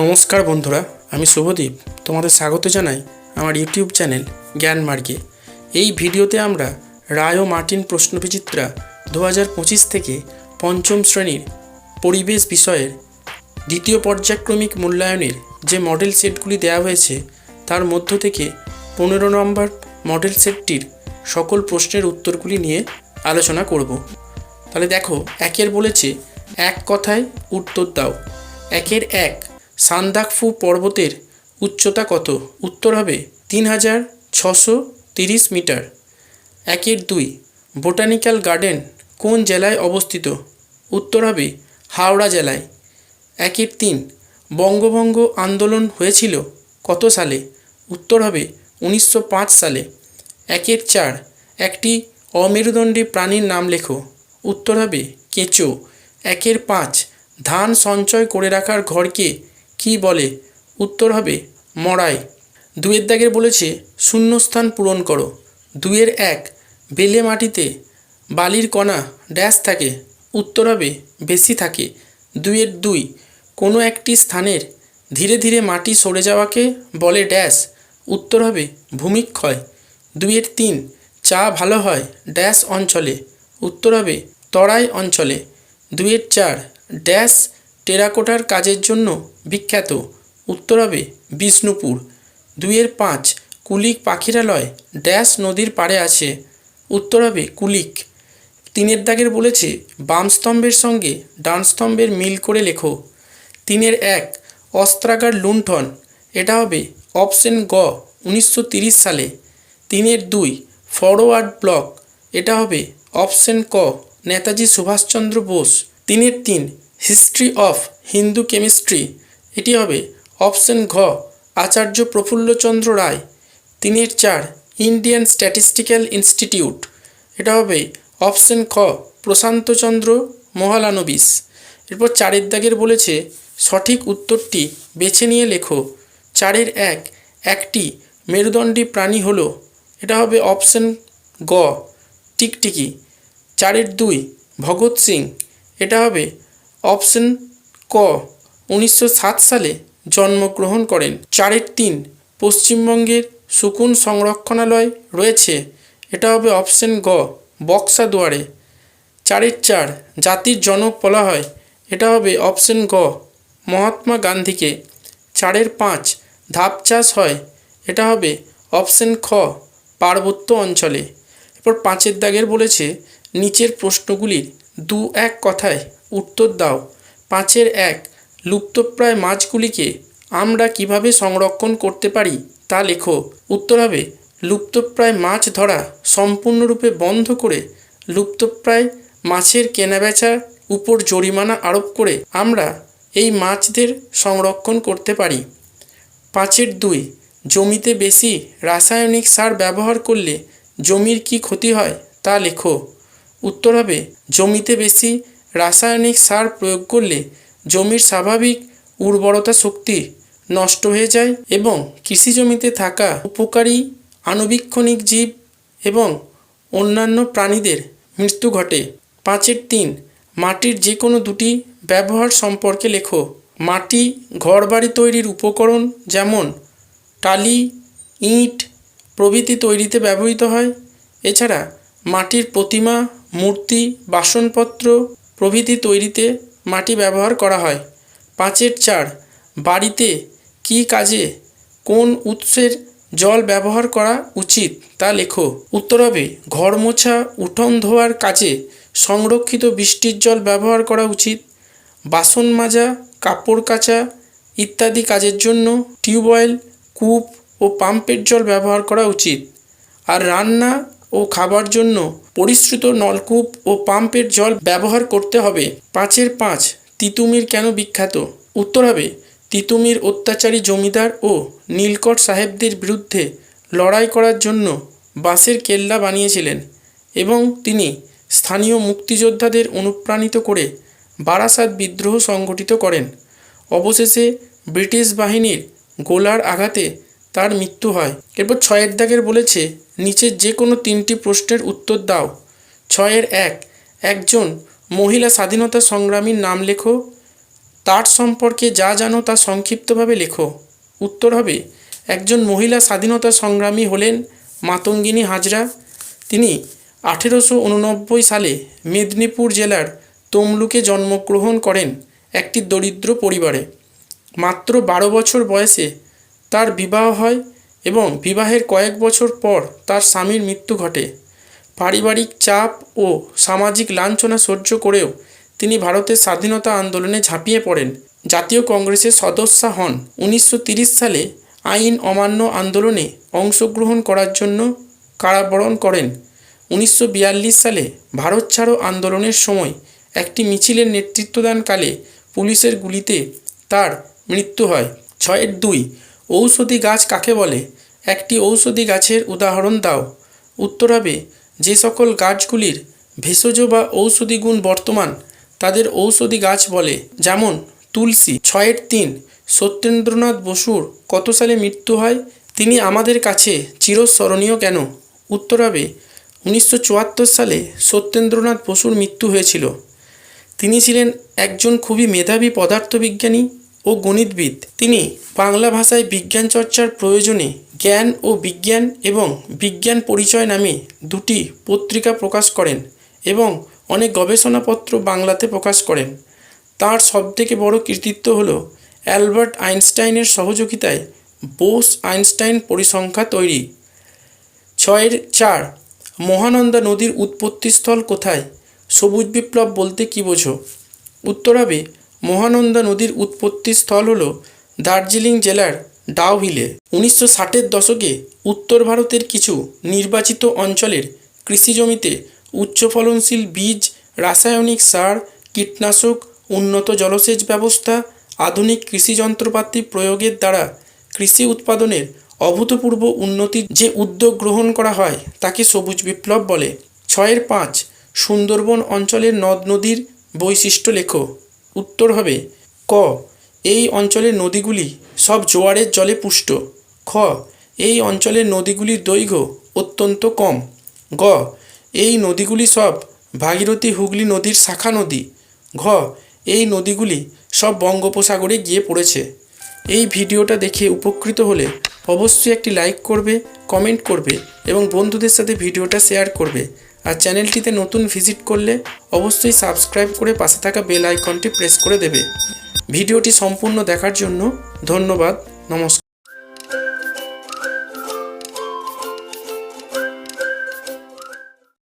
নমস্কার বন্ধুরা, আমি শুভদীপ। তোমাদের স্বাগত জানাই আমার ইউটিউব চ্যানেল জ্ঞান মার্গে। এই ভিডিওতে আমরা রায় ও মার্টিন প্রশ্নবিচিত্রা দু হাজার পঁচিশ থেকে পঞ্চম শ্রেণির পরিবেশ বিষয়ের দ্বিতীয় পর্যায়ক্রমিক মূল্যায়নের যে মডেল সেটগুলি দেওয়া হয়েছে, তার মধ্য থেকে পনেরো নম্বর মডেল সেটটির সকল প্রশ্নের উত্তরগুলি নিয়ে আলোচনা করব। তাহলে দেখো, একের বলেছে, এক কথায় উত্তর দাও। একের এক সান্দাকফু পর্বতের উচ্চতা কত? উত্তর হবে তিন হাজার ছশো তিরিশ মিটার। একের দুই, বোটানিক্যাল গার্ডেন কোন জেলায় অবস্থিত? উত্তর হবে হাওড়া জেলায়। একের তিন, বঙ্গভঙ্গ আন্দোলন হয়েছিল কত সালে? উত্তর হবে উনিশশো পাঁচ সালে। একের চার, একটি অমেরুদণ্ডী প্রাণীর নাম লেখো। উত্তর হবে কেঁচো। একের পাঁচ, ধান সঞ্চয় করে রাখার ঘরকে কি বলে? উত্তর হবে, মড়াই। দুয়ের দাগের বলেছে, শূন্যস্থান পূরণ করো। দুয়ের এক, বেলে মাটিতে বালির কণা ড্যাশ থাকে। উত্তর হবে, বেশি থাকে। দুয়ের দুই, কোনো একটি স্থানের ধীরে ধীরে মাটি সরে যাওয়াকে বলে ড্যাশ। উত্তর হবে ভূমিক্ষয় দুইয়ের তিন, চা ভালো হয়, ড্যাশ অঞ্চলে। উত্তর হবে, তরাই অঞ্চলে। দুইয়ের চার, ড্যাশ টেরাকোটার কাজের জন্য বিখ্যাত উত্তর হবে বিষ্ণুপুর। দুইয়ের পাঁচ কুলিক পাখিরালয় ড্যাশ নদীর পাড়ে আছে উত্তর হবে কুলিক। তিনের দাগের বলেছে, বাম স্তম্ভের সঙ্গে ডান স্তম্ভের মিল করে লেখো। তিনের এক, অস্ত্রাগার লুণ্ঠন, এটা হবে অপশন গ, উনিশশো সালে। তিনের দুই, ফরওয়ার্ড ব্লক, এটা হবে অপশন ক, নেতাজি সুভাষচন্দ্র বোস। তিনের তিন হিস্ট্রি অফ হিন্দু কেমিস্ট্রি। এটি হবে অপশন ঘ, আচার্য প্রফুল্লচন্দ্র রায়। তিনের চার, ইন্ডিয়ান স্ট্যাটিস্টিক্যাল ইনস্টিটিউট। এটা হবে অপশন খ, প্রশান্তচন্দ্র মহালানবিস। এরপর চারের দাগের বলেছে, সঠিক উত্তরটি বেছে নিয়ে লেখো। চারের এক, একটি মেরুদণ্ডী প্রাণী হলো। এটা হবে অপশন গ, টিকটিকি। চারের দুই, ভগৎ সিং। এটা হবে অপশন ক, উনিশশো সাত সালে জন্মগ্রহণ করেন। চারের তিন, পশ্চিমবঙ্গের শকুন সংরক্ষণালয় রয়েছে। এটা হবে অপশন গ বক্সা দুয়ারে চারের চার, জাতির জনক বলা হয়। এটা হবে অপশন গ, মহাত্মা গান্ধীকে। চারের পাঁচ, ধাপ চাষ হয়। এটা হবে অপশন খ, পার্বত্য অঞ্চলে। এরপর পাঁচের দাগের বলেছে, নিচের প্রশ্নগুলির দু এক কথায় উত্তর দাও। পাঁচের এক, লুপ্তপ্রায় মাছগুলিকে আমরা কীভাবে সংরক্ষণ করতে পারি তা লেখো। উত্তর হবে, লুপ্তপ্রায় মাছ ধরা সম্পূর্ণরূপে বন্ধ করে লুপ্তপ্রায় মাছের কেনাবেচার উপর জরিমানা আরোপ করে আমরা এই মাছদের সংরক্ষণ করতে পারি। পাঁচের দুই, জমিতে বেশি রাসায়নিক সার ব্যবহার করলে জমির কি ক্ষতি হয় তা লেখো। উত্তর হবে, জমিতে বেশি রাসায়নিক সার প্রয়োগ করলে জমির স্বাভাবিক উর্বরতা শক্তি নষ্ট হয়ে যায় এবং কৃষি জমিতে থাকা উপকারী আণুবীক্ষণিক জীব এবং অন্যান্য প্রাণীদের মৃত্যু ঘটে। পাঁচের তিন, মাটির যে কোনো দুটি ব্যবহার সম্পর্কে লেখো। মাটি ঘরবাড়ি তৈরির উপকরণ যেমন টালি, ইট প্রভৃতি তৈরিতে ব্যবহৃত হয়। এছাড়া মাটির প্রতিমা, মূর্তি, বাসনপত্র প্রভৃতি তৈরিতে মাটি ব্যবহার করা হয়। পাঁচের চার, বাড়িতে কী কাজে, কোন উৎসের জল ব্যবহার করা উচিত তা লেখো। উত্তর হবে, ঘর মোছা, উঠোন ধোয়ার কাজে সংরক্ষিত বৃষ্টির জল ব্যবহার করা উচিত। বাসন মাজা, কাপড় কাচা ইত্যাদি কাজের জন্য টিউবওয়েল, কূপ ও পাম্পের জল ব্যবহার করা উচিত। আর রান্না ও খাবার জন্য পরিশ্রুত নলকূপ ও পাম্পের জল ব্যবহার করতে হবে। পাঁচের পাঁচ, তিতুমির কেন বিখ্যাত? উত্তর হবে, তিতুমির অত্যাচারী জমিদার ও নীলকট সাহেবদের বিরুদ্ধে লড়াই করার জন্য বাঁশের কেল্লা বানিয়েছিলেন এবং তিনি স্থানীয় মুক্তিযোদ্ধাদের অনুপ্রাণিত করে বারাসাত বিদ্রোহ সংগঠিত করেন। অবশেষে ব্রিটিশ বাহিনীর গোলার আঘাতে তার মৃত্যু হয়। এরপর ছয়ের দাগের বলেছে নিচের যে কোনো তিনটি প্রশ্নের উত্তর দাও। ছয়ের এক, একজন মহিলা স্বাধীনতা সংগ্রামীর নাম লেখো। তার সম্পর্কে যা জানো তা সংক্ষিপ্তভাবে লেখো। উত্তর হবে, একজন মহিলা স্বাধীনতা সংগ্রামী হলেন মাতঙ্গিনী হাজরা। তিনি আঠেরোশো উননব্বই সালে মেদিনীপুর জেলার তমলুকে জন্মগ্রহণ করেন একটি দরিদ্র পরিবারে। মাত্র বারো বছর বয়সে তার বিবাহ হয় এবং বিবাহের কয়েক বছর পর তার স্বামীর মৃত্যু ঘটে। পারিবারিক চাপ ও সামাজিক লাঞ্ছনা সহ্য করেও তিনি ভারতের স্বাধীনতা আন্দোলনে ঝাঁপিয়ে পড়েন। জাতীয় কংগ্রেসের সদস্যা হন উনিশশো সালে আইন অমান্য আন্দোলনে অংশগ্রহণ করার জন্য কারাবরণ করেন। উনিশশো বিয়াল্লিশ সালে ভারত ছাড়ো আন্দোলনের সময় একটি মিছিলের নেতৃত্বদানকালে পুলিশের গুলিতে তার মৃত্যু হয়। ছয়ের দুই ঔষধি গাছ কাকে বলে? একটি ঔষধি গাছের উদাহরণ দাও। উত্তর হবে, যে সকল গাছগুলির ভেষজ বা ঔষধি গুণ বর্তমান, তাদের ঔষধি গাছ বলে, যেমন তুলসী ছয়ের তিন, সত্যেন্দ্রনাথ বসুর কত সালে মৃত্যু হয়, তিনি আমাদের কাছে চিরস্মরণীয় কেন? উত্তর হবে, উনিশশো চুয়াত্তর সালে সত্যেন্দ্রনাথ বসুর মৃত্যু হয়েছিল। তিনি ছিলেন একজন খুবই মেধাবী পদার্থবিজ্ঞানী ও গণিতবিদ। তিনি বাংলা ভাষায় বিজ্ঞান চর্চার প্রয়োজনে জ্ঞান ও বিজ্ঞান এবং বিজ্ঞান পরিচয় নামে দুটি পত্রিকা প্রকাশ করেন এবং অনেক গবেষণাপত্র বাংলাতে প্রকাশ করেন। তার সবথেকে বড় কৃতিত্ব হল অ্যালবার্ট আইনস্টাইনের সহযোগিতায় বোস আইনস্টাইন পরিসংখ্যা তৈরি। ছয়ের চার, মহানন্দা নদীর উৎপত্তিস্থল কোথায়? সবুজ বিপ্লব বলতে কী বোঝো? উত্তর হবে মহানন্দা নদীর উৎপত্তি স্থল হল দার্জিলিং জেলার ডাউহিলে উনিশশো ষাটের দশকে উত্তর ভারতের কিছু নির্বাচিত অঞ্চলের কৃষি জমিতে উচ্চ ফলনশীল বীজ, রাসায়নিক সার, কীটনাশক, উন্নত জলসেচ ব্যবস্থা, আধুনিক কৃষি যন্ত্রপাতি প্রয়োগের দ্বারা কৃষি উৎপাদনের অভূতপূর্ব উন্নতির যে উদ্যোগ গ্রহণ করা হয় তাকে সবুজ বিপ্লব বলে। ছয়ের পাঁচ সুন্দরবন অঞ্চলের নদ নদীর বৈশিষ্ট্য লেখো। উত্তর হবে, ক, এই অঞ্চলের নদীগুলি সব জোয়ারের জলে পুষ্ট। খ, এই অঞ্চলের নদীগুলির দৈর্ঘ্য অত্যন্ত কম। গ, এই নদীগুলি সব ভাগীরথী হুগলি নদীর শাখা নদী। ঘ, এই নদীগুলি সব বঙ্গোপসাগরে গিয়ে পড়েছে। এই ভিডিওটা দেখে উপকৃত হলে অবশ্যই একটি লাইক করবে, কমেন্ট করবে এবং বন্ধুদের সাথে ভিডিওটা শেয়ার করবে। আর চ্যানেলটিতে নতুন ভিজিট করলে অবশ্যই সাবস্ক্রাইব করে পাশে থাকা বেল আইকনটি প্রেস করে দেবে। ভিডিওটি সম্পূর্ণ দেখার জন্য ধন্যবাদ, নমস্কার।